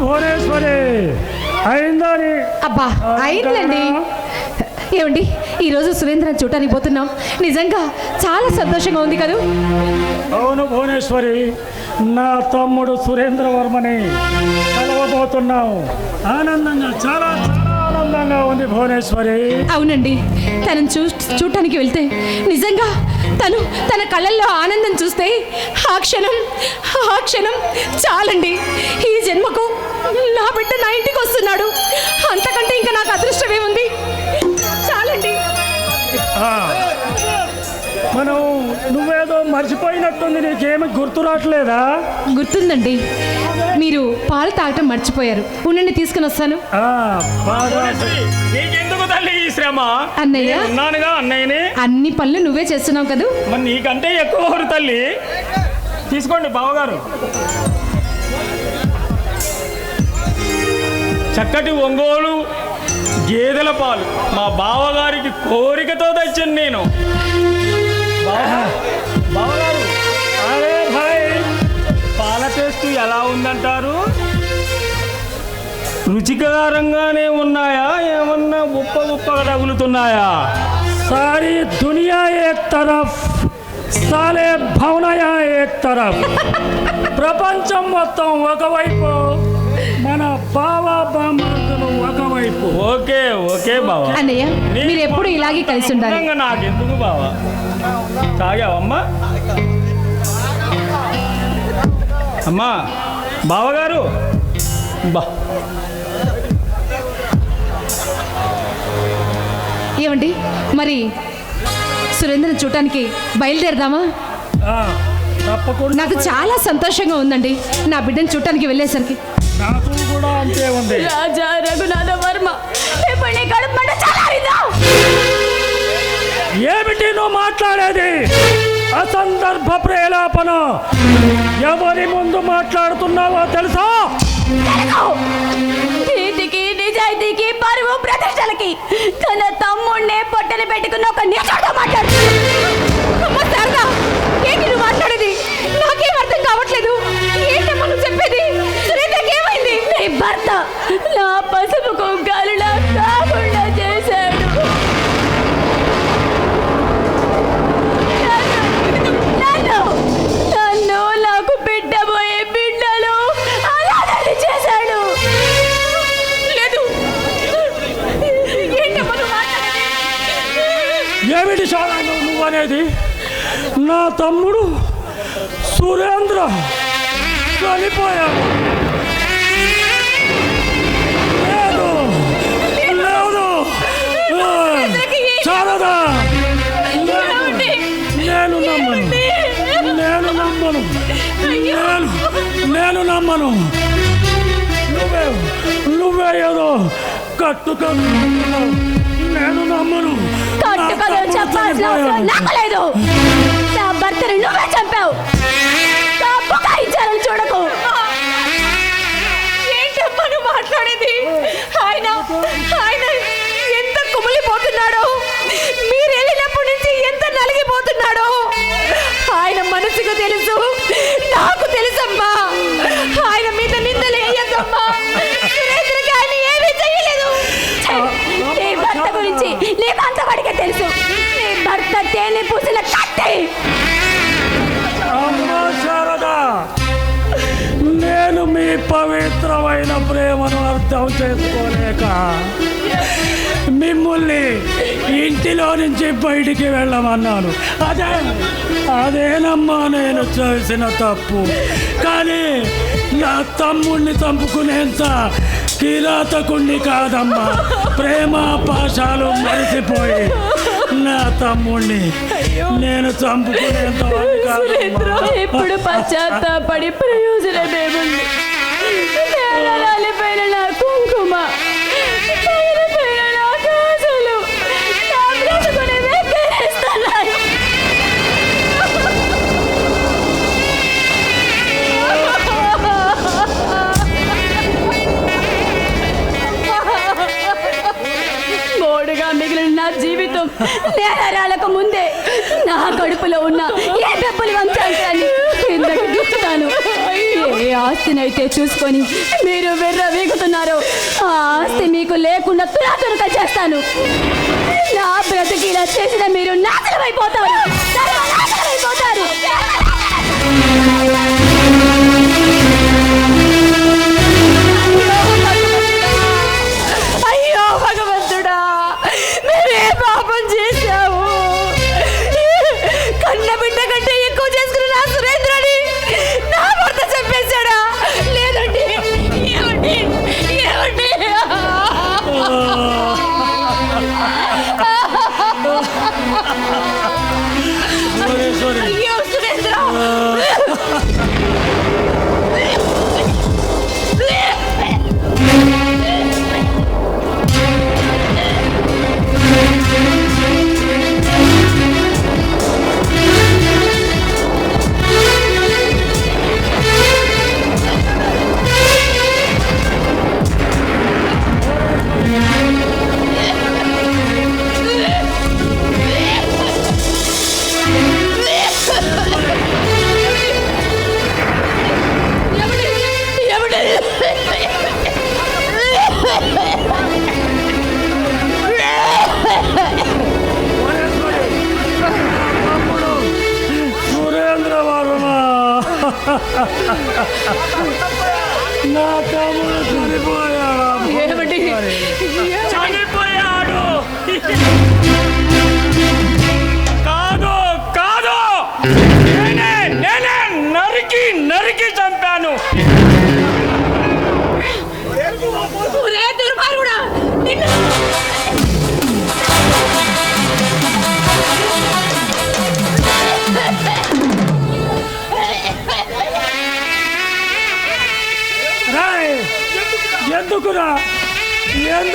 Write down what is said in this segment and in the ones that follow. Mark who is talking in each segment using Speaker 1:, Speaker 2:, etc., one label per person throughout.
Speaker 1: భువనేశ్వరి. అయిందని
Speaker 2: అబ్బా అయిందండి ఏమండి ఈరోజు సురేంద్రని చూడటానికి పోతున్నాం. నిజంగా చాలా సంతోషంగా ఉంది కదూ?
Speaker 1: అవును భువనేశ్వరి నా తమ్ముడు సురేంద్ర వర్మని కలవబోతున్నావు. ఆనందంగా చాలా ఉంది భువనేశ్వరి.
Speaker 2: అవునండి. తనను చూ చూడటానికి వెళ్తే నిజంగా తను తన కళ్ళల్లో ఆనందం చూస్తే ఆ క్షణం ఆ క్షణం చాలండి. ఈ జన్మకు నా బిడ్డ నా ఇంటికి వస్తున్నాడు. అంతకంటే ఇంకా నాకు అదృష్టం ఏముంది? చాలండి.
Speaker 1: ఆ, మనం నువ్వేదో మర్చిపోయినట్టుంది నీకేమి గుర్తు రావట్లేదా?
Speaker 2: గుర్తుందండి. మీరు పాలు తాగటం మర్చిపోయారు. ఉండండి తీసుకుని వస్తాను.
Speaker 3: నీకెందుకు తల్లి ఈ శ్రమ?
Speaker 2: అన్నయ్య?
Speaker 3: నేను ఉన్నానుగా అన్నయ్యని.
Speaker 2: అన్ని పనులు నువ్వే చేస్తున్నావు కదూ?
Speaker 3: మరి నీకంటే ఎక్కువ ఎవరు తల్లి? తీసుకోండి బావగారు. చక్కటి ఒంగోలు గేదెల పాలు. మా బావగారికి కోరికతో తెచ్చాను నేను.
Speaker 1: అరే
Speaker 3: ఎలా ఉందంటారు? రుచికరంగానే ఉన్నాయా? ఏమన్నా ఉప్ప ఉప్పగా తగులుతున్నాయా?
Speaker 1: సారీ దునియా ఏ తరఫ్ సాలే భవనయా ఏ తరఫ్. ప్రపంచం మొత్తం ఒకవైపు మన పావ బామ్మను ఒకవైపు.
Speaker 3: ఓకే ఓకే బావా.
Speaker 2: అన్నయ్య మీరు ఎప్పుడు ఇలాగే కలిసి ఉండాలి.
Speaker 3: నాకు ఎందుకు బావా? తాగావమ్మా. అమ్మా బావగారు. బా.
Speaker 2: ఏమండి మరి సురేంద్రని చూడటానికి బయలుదేరదామా?
Speaker 1: ఆ, తప్పకుండా.
Speaker 2: నాకు చాలా సంతోషంగా ఉందండి నా బిడ్డను చూడటానికి వెళ్ళేసరికి.
Speaker 1: నాకు కూడా అంతే ఉంది.
Speaker 2: రాజా రఘునాథ వర్మ ఇప్పుడు నీ కడుపు మంట చల్లారిందా?
Speaker 1: ఏమిటి నువ్వు మాట్లాడేది? అసందర్భ ప్రేలాపన. ఎవరి ముందు మాట్లాడుతున్నావో తెలుసా?
Speaker 2: నీతికి నిజాయితీకి పరువు ప్రతిష్టలకి తన తమ్ముడినే పొట్టని పెట్టుకున్న ఒక నిజంగా మాట్లాడు ఏంటి నువ్వు మాట్లాడేది? నాకేం అర్థం కావట్లేదు.
Speaker 1: ఏమిటి చాలా నువ్వు అనేది. నా తమ్ముడు సురేంద్ర చనిపోయాడు. లేదు లేదు.
Speaker 2: చాలదా?
Speaker 1: నేను నమ్మను. నేను నమ్మను. నేను నేను నమ్మను. నువ్వే నువ్వే ఏదో కట్టుకో నేను నమ్మను. నా
Speaker 2: కట్టు కథలు
Speaker 1: తమ్ముడు
Speaker 2: చెప్పాల్సిన అవసరం. నాకు లేదు. నా భర్తని నువ్వే చంపావు. చూడకు. ఏంటమ్మా నువ్వు మాట్లాడేది? ఆయన ఆయన ఎంత కుమిలిపోతున్నాడో? మీరు వెళ్ళినప్పటి నుంచి ఎంత నలిగిపోతున్నాడో? ఆయన మనసుకు తెలుసు నాకు తెలుసమ్మా ఆయన మీద నిందలు వేయద్దమ్మా సురేంద్రకి ఆయన ఏమీ చెయ్యలేదు ఛే, నీ భర్త గురించి నీకు తెలుసు? నీ భర్త తేనె పూసిన కత్తి.
Speaker 1: అమ్మా శారద నేను మీ పవిత్రమైన ప్రేమను అర్థం చేసుకోలేక మిమ్మల్ని ఇంటిలో నుంచి బయటికి వెళ్ళమన్నాను. అదే అదేనమ్మా నేను చేసిన తప్పు. కానీ నా తమ్ముణ్ణి చంపుకునేంత కిరాతకుణ్ణి కాదమ్మా. ప్రేమ పాశాలు మరిసిపోయి నా తమ్ముణ్ణి నేను చంపుకునేంత.
Speaker 2: ఇప్పుడు పశ్చాత్తాపడి ప్రయోజనమేముంది? కుంకుమ. ఏ ఆస్తినైతే చూసుకొని మీరు వెర్ర వీగుతున్నారు. ఆ ఆస్తి మీకు లేకుండా తురాతురక చేస్తాను. నా బ్రతికి ఇలా చేసిన మీరు నాశనమైపోతారు. అయిపోతారు నా
Speaker 1: తమ్ముడు చనిపోయాడా
Speaker 2: ఏమండి
Speaker 3: చనిపోయాడు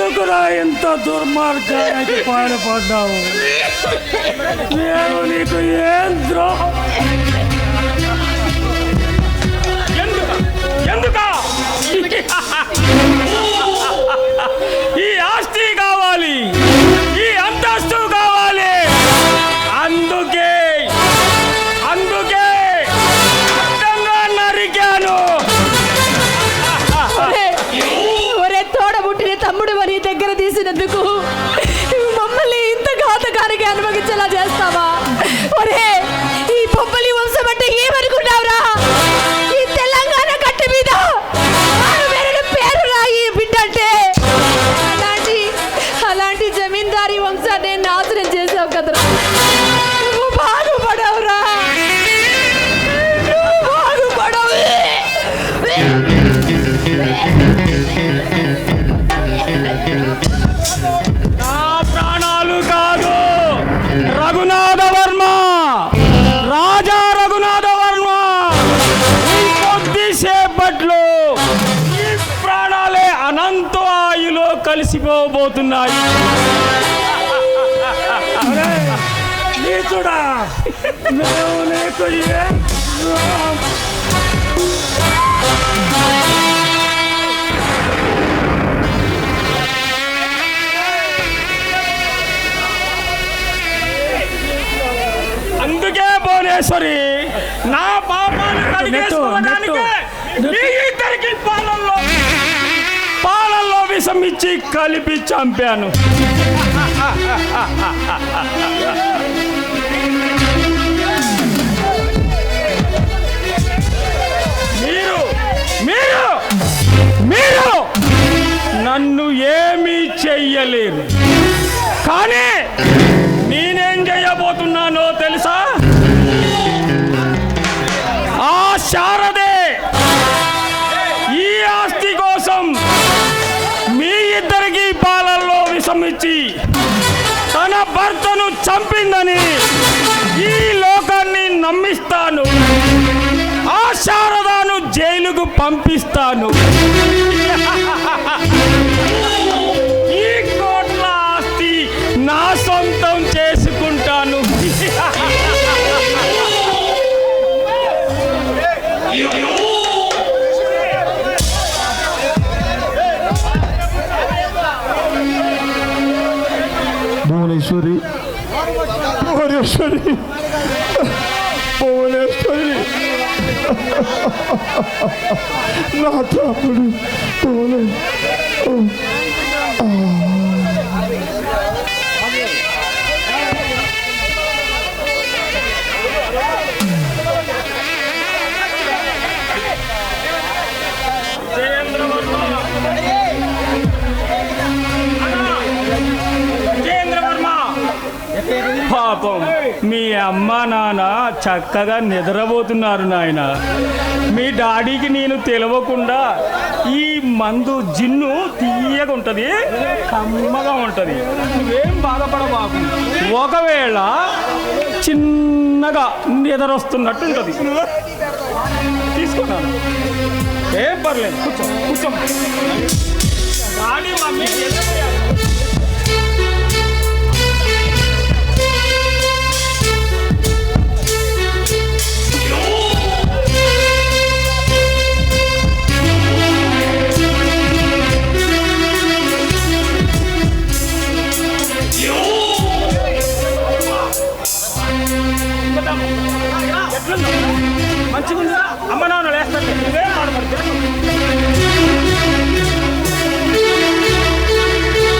Speaker 1: ఎందుకురా ఇంత దుర్మార్గానికి పాల్పడ్డావు. నేను నీకు ఏం ద్రోహం?
Speaker 3: రఘునాథ వర్మ రాజా రఘునాథ వర్మ కొద్దిసేపట్లో ఈ ప్రాణాలే అనంత ఆయులో కలిసిపోబోతున్నాయి.
Speaker 1: అరే నీచుడా మేము నీకు నెట్టు,
Speaker 3: ఇద్దరికి పాలల్లో పాలల్లో విషం ఇచ్చి కలిపి చంపాను. మీరు మీరు మీరు నన్ను ఏమీ చెయ్యలేరు. కానీ నేనేం పంపిస్తాను. ఈ కోట్ల ఆస్తి నా సొంతం చేసుకుంటాను.
Speaker 4: భువనేశ్వరి. భువనేశ్వరి. భువనేశ్వరి. నా తమ్ముడు పోలే
Speaker 3: పాపం. మీ అమ్మ నాన్న చక్కగా నిద్రపోతున్నారు నాయన. మీ డాడీకి నేను తెలవకుండా ఈ మందు జిన్ను తీయగా ఉంటుంది కమ్మగా ఉంటుంది. నువ్వేం బాధపడబాకు ఒకవేళ చిన్నగా నిద్ర వస్తున్నట్టు ఉంటుంది. తీసుకున్నాను. ఏం పర్లేదు కూర్చో కూర్చో. Daddy mummy